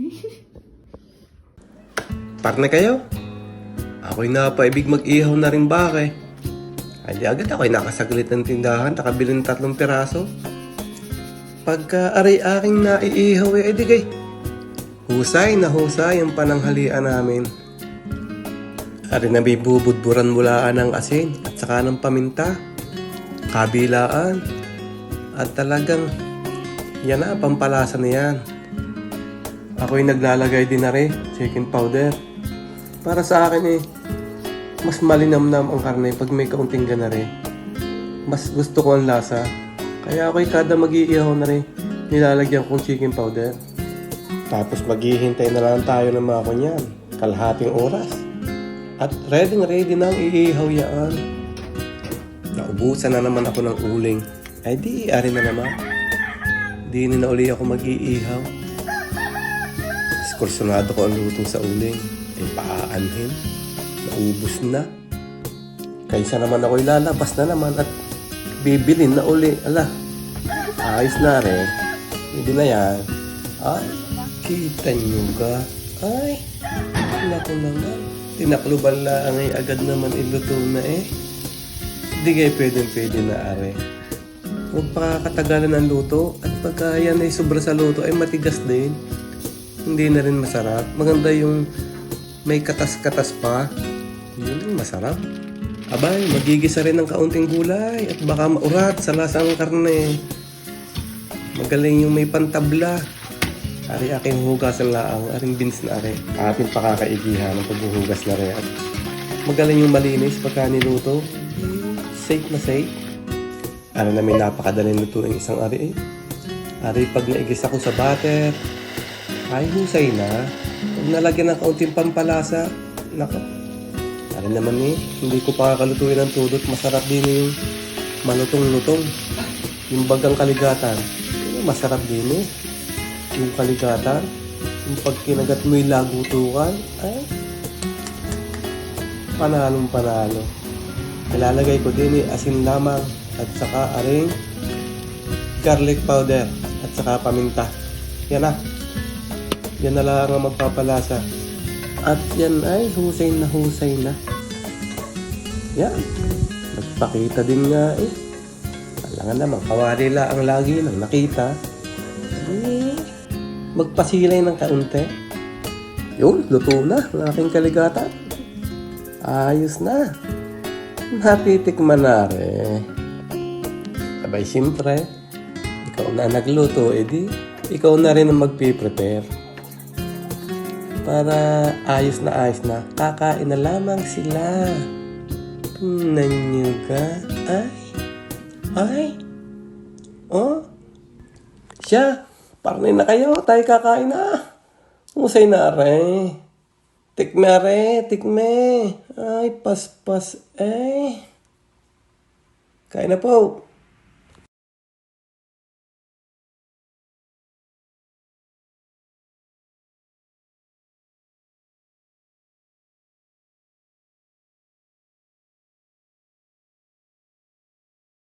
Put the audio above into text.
Par na kayo? Ako'y napaibig mag-ihaw na rin ba eh. Ay di agad ako'y nakasaglit ng tindahan, nakabili ng tatlong piraso. Pagka aray aking naiihaw eh, di kay. Husay na husay ang pananghalian namin. Ari na may bubudburan mulaan ng asin at saka ng paminta. Kabilaan. At talagang yan na, pampalasa na yan. Ako'y naglalagay din na rin, chicken powder. Para sa akin eh, mas malinamnam ang karne pag may kaunting ganare. Mas gusto ko ang lasa. Kaya ako'y kada mag-iihaw na rin, nilalagyan kong chicken powder. Tapos maghihintay na lang tayo ng mga kunyan, kalahating oras. At ready ready na ang iihaw yan. Naubusan na naman ako ng uling. Ay di, ari na naman. Di na uli ako mag-iihaw. Skursunado ko ang luto sa uling. Ay paaanhin. Naubos na. Kaysa naman ako ilalabas na naman at bibilin na uli. Ala, ayos na rin. Hindi na yan. Ay, kita nyo ka. Ay, naku naman. Tinakluban lang ay agad naman iluto na eh. Hindi kayo pwedeng pwede na are. Huwag pakakatagalan ang luto at pagka yan ay sobra sa luto ay matigas din. Hindi na rin masarap. Maganda yung may katas-katas pa. Yun masarap. Abay, magigisa rin ng kaunting gulay at baka maurat sa lasang karne. Magaling yung may pantabla. Ari aking hugasan laang, aring bins na ari. Ating pakakaigihan ng paghuhugas na rin. At magaling yung malinis pagka niluto. Safe na safe. Ari na may napakadaling lutuin isang ari eh. Ari pag naigisa ko sa butter, ay husay na. Pag nalagyan ng kaunting pampalasa, nako. Ari naman eh, hindi ko pakakalutuin ng tudot. Masarap din yung malutong-lutong. Yung bagang kaligatan. Yun, Masarap din eh. Yung kaligatan. Yung pag kinagat mo yung lagutukan, ay panalong panalo. Ilalagay ko din eh, asin lamang at saka aring garlic powder at saka paminta. Yan na. Yan na lang ang magpapalasa. At yan ay husay na husay na. Yan. Nagpakita din nga eh. Alangan naman, kawali lang ang lagi nang nakita. Eh, magpasilay ng kaunti. Yun, luto na ang aking kaligatan. Ayos na. Natitikman na rin. Abay, siyempre, ikaw na nagluto, edi, ikaw na rin ang magpiprepare. Para ayos na ayos na, kakain na lamang sila. Tingnan nyo ka. Ay, ay, oh, siya, parang na kayo, tayo kakain na. Musay na rin. Tikme re, tikme. Ay, paspas, eh. Kain na po.